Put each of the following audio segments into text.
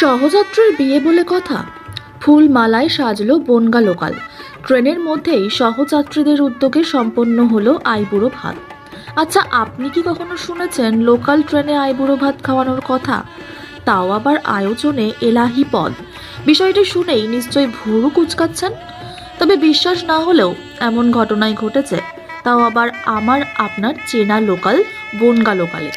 সহযাত্রীর বিয়ে বলে কথা। ফুল মালায় সাজলো বনগা লোকাল। ট্রেনের মধ্যেই সহযাত্রীদের উদ্যোগে সম্পন্ন হলো আইবুড়ো ভাত। আচ্ছা আপনি কি কখনো শুনেছেন লোকাল ট্রেনে আইবুড়ো ভাত খাওয়ানোর কথা? তাও আবার আয়োজনে এলাহি পদ। বিষয়টি শুনেই নিশ্চয়ই ভুরু কুচকাচ্ছেন? তবে বিশ্বাস না হলেও এমন ঘটনাই ঘটেছে। তাও আবার আমার, আপনার চেনা লোকাল বনগা লোকালে।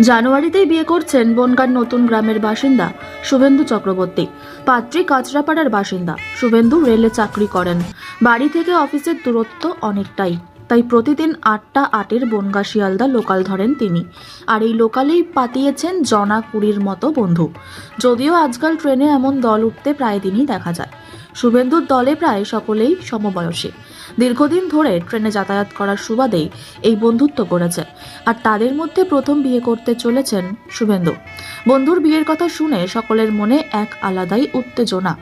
জানুয়ারিতেই বিয়ে করছেন বনগার নতুন গ্রামের বাসিন্দা শুভেন্দু চক্রবর্তী। পাত্রী কাঁচরাপাড়ার বাসিন্দা শুভেন্দু রেলে চাকরি করেন। বাড়ি থেকে অফিসের দূরত্ব অনেকটাই, তাই প্রতিদিন আটটা আটের বনগা শিয়ালদা লোকাল ধরেন তিনি। আর এই লোকালেই পাতিয়েছেন জনা কুড়ির মতো বন্ধু। যদিও আজকাল ট্রেনে এমন দল উঠতে প্রায় দিনই দেখা যায়। শুভেন্দুর দলে প্রায় সকলেই সমবয়সী। দীর্ঘদিন ধরে ট্রেনে যাতায়াত করার সুবাদেই এই বন্ধুত্ব করেছে আর তাদের মধ্যে প্রথম বিয়ে করতে চলেছেন শুভেন্দু। বন্ধুর বিয়ের কথা শুনে সকলের মনে এক আলাদাই উত্তেজনা।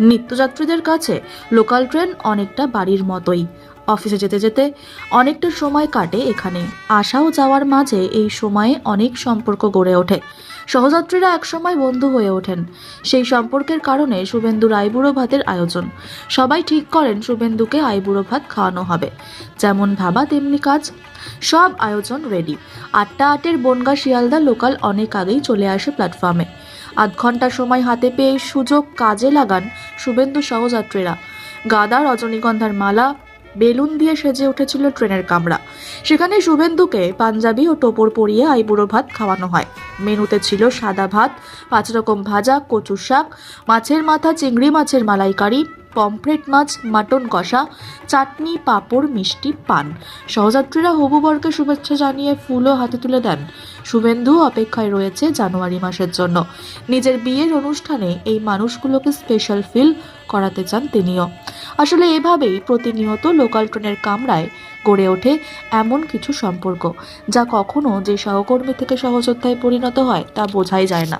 নিত্যযাত্রীদের কাছে লোকাল ট্রেন অনেকটা বাড়ির মতোই। অফিসে যেতে যেতে অনেকটা সময় কাটে এখানে। আসাও যাওয়ার মাঝে এই সময়ে অনেক সম্পর্ক গড়ে ওঠে। সহযাত্রীরা একসময় বন্ধু হয়ে ওঠেন। সেই সম্পর্কের কারণে শুভেন্দুর আইবুড়ো ভাতের আয়োজন। সবাই ঠিক করেন শুভেন্দুকে আইবুড়ো ভাত খাওয়ানো হবে। যেমন ভাবা, তেমনি কাজ। সব আয়োজন রেডি আটটা আটের বনগা শিয়ালদা লোকাল অনেক আগেই চলে আসে প্ল্যাটফর্মে আধ ঘণ্টা সময় হাতে পেয়ে সুযোগ কাজে লাগান শুভেন্দু সহযাত্রীরা। গাদা রজনীগন্ধার মালা বেলুন দিয়ে সেজে উঠেছিল ট্রেনের কামরা। সেখানে শুভেন্দুকে পাঞ্জাবি ও টোপর পরিয়ে আইবুড়ো ভাত খাওয়ানো হয়। মেনুতে ছিল সাদা ভাত পাঁচ রকম ভাজা, কচুর শাক, মাছের মাথা, চিংড়ি মাছের মালাইকারি পমফ্রেট মাছ, মাটন কষা, চাটনি, পাঁপড়, মিষ্টি, পান। সহযাত্রীরা হবু বরকে শুভেচ্ছা জানিয়ে ফুলও হাতে তুলে দেন। শুভেন্দু অপেক্ষায় রয়েছে জানুয়ারি মাসের জন্য। নিজের বিয়ের অনুষ্ঠানে এই মানুষগুলোকে স্পেশাল ফিল করাতে চান তিনিও। আসলে এভাবেই প্রতিনিয়ত লোকাল ট্রেনের কামরায় গড়ে ওঠে এমন কিছু সম্পর্ক, যা কখনো যে সহকর্মী থেকে সহযোদ্ধায় পরিণত হয় তা বোঝাই যায় না।